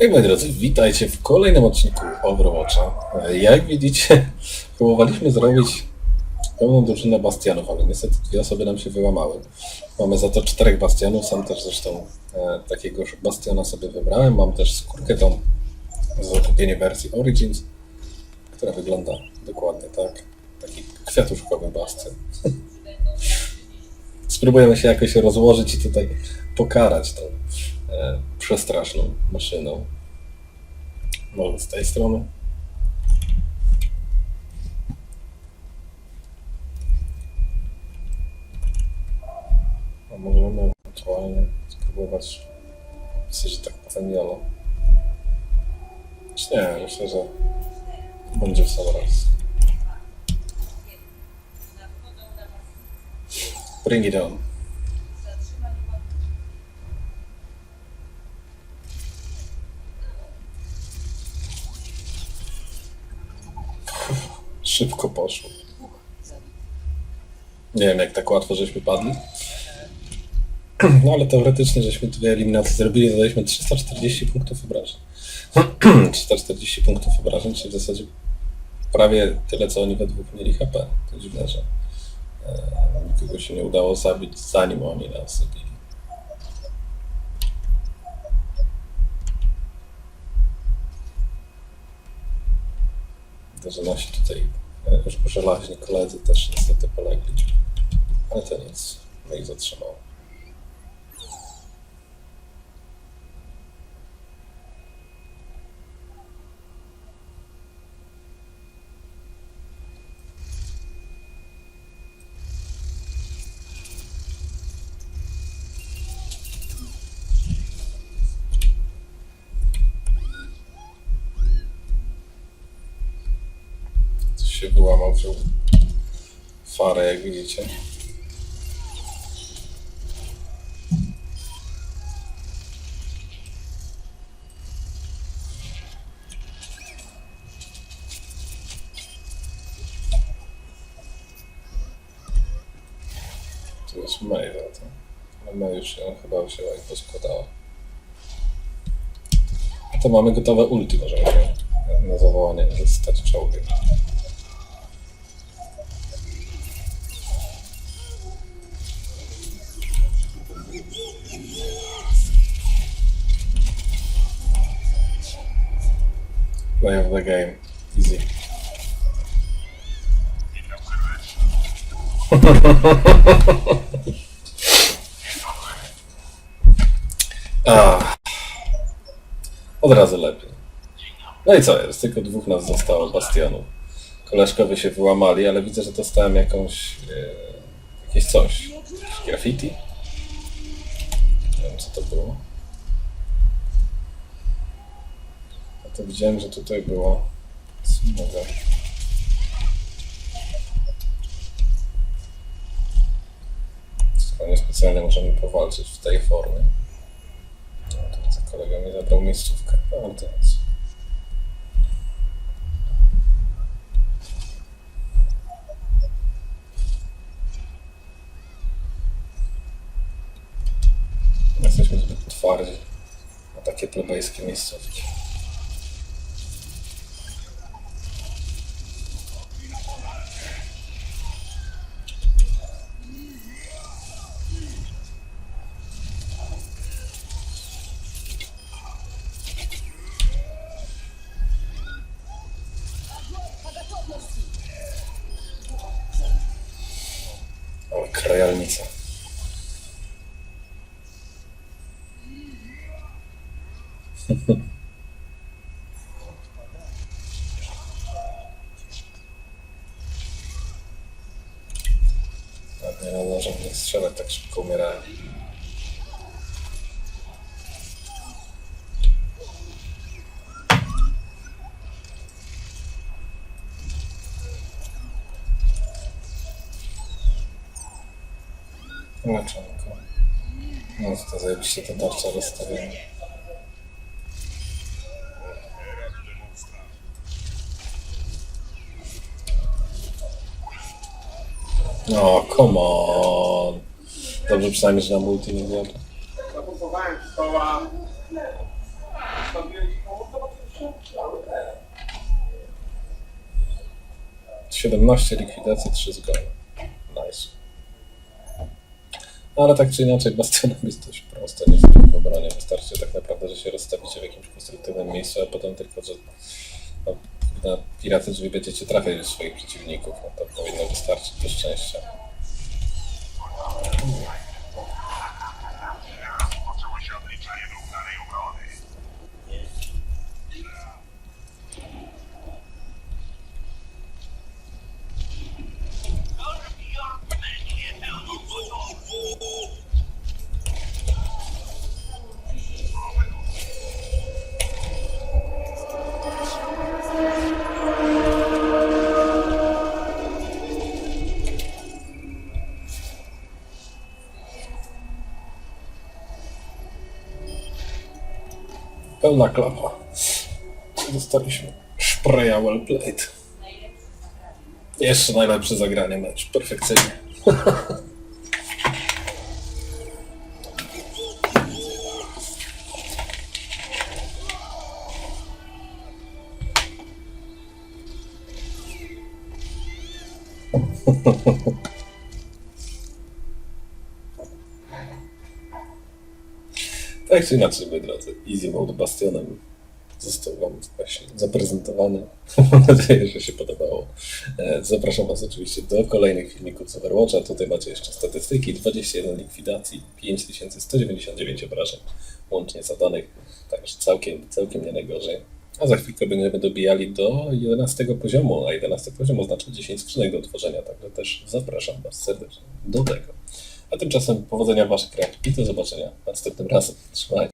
Hej moi drodzy, witajcie w kolejnym odcinku Overwatcha. E, Jak widzicie, próbowaliśmy zrobić pełną drużynę bastianów, ale niestety dwie osoby nam się wyłamały. Mamy za to czterech bastianów, sam też zresztą e, takiego bastiana sobie wybrałem. Mam też skórkę tą z zakupienia wersji Origins, która wygląda dokładnie tak. Taki kwiatuszkowy bastion. Spróbujemy się jakoś rozłożyć i tutaj pokarać tą e, przestraszną maszyną. Może z tej strony. A możemy ewentualnie spróbować pisać, że tak powiem jolo. Czy nie, myślę, że będzie w sam raz. Bring it on. Szybko poszło. Nie wiem, jak tak łatwo żeśmy padli. No ale teoretycznie, żeśmy dwie eliminacje zrobili, zadaliśmy 340 punktów obrażeń. 340 punktów obrażeń, czyli w zasadzie prawie tyle, co oni we dwóch mieli HP. To dziwne, że e, nikogo się nie udało zabić, zanim oni nas zabili. Że nasi tutaj e, żelaźni koledzy też niestety polegli. Ale to nic, no ich zatrzymało. Wyłamał, wziął farę, jak widzicie. Tu jest to. Ale May już się chyba wzięła i poskładała. To mamy gotowe ulti, możemy się na zawołanie stać czołgiem. Play of the game. Easy. Ah. Od razu lepiej. No i co jest? Tylko dwóch nas zostało, bastionów. Koleżkowie się wyłamali, ale widzę, że dostałem jakąś... E, jakieś coś. Jakieś graffiti? Nie wiem, co to było. To widziałem, że tutaj było... Co mogę? Skoro specjalnie możemy powalczyć w tej formie. No, to kolega mi zabrał miejscówkę. No, nic. Jesteśmy zbyt twardzi na takie plebejskie miejscówki. Krajalnica. Ładnie na nożem nie strzelać, tak szybko umierają. Leczonko. No to zajebiście te tarcze rozstawione. No, come on. Dobrze przynajmniej, że na multi nie wiadomo. Zakupowałem stoła. Siedemnaście likwidacji, 3 zgony. No, ale tak czy inaczej, bastionem jest dość proste, nie w obronie. Wystarczy tak naprawdę, że się rozstawicie w jakimś konstruktywnym miejscu, a potem tylko, że no, na piraty drzwi będziecie trafiać swoich przeciwników. No, to powinno wystarczyć do szczęścia. Pełna klapa. Dostaliśmy Spreya well played. Jeszcze najlepsze zagranie mecz. Perfekcyjnie. Tak czy inaczej, moi drodzy, Easy Mode Bastionem został Wam właśnie zaprezentowany. Mam nadzieję, że się podobało. E, Zapraszam Was oczywiście do kolejnych filmików z Overwatcha. Tutaj macie jeszcze statystyki. 21 likwidacji, 5199 obrażeń łącznie zadanych. Także całkiem, całkiem nie najgorzej. A za chwilkę będziemy dobijali do 11 poziomu, a 11 poziom oznacza 10 skrzynek do otworzenia, także też zapraszam Was serdecznie do tego. A tymczasem powodzenia w Waszych grach i do zobaczenia następnym razem. Trzymajcie.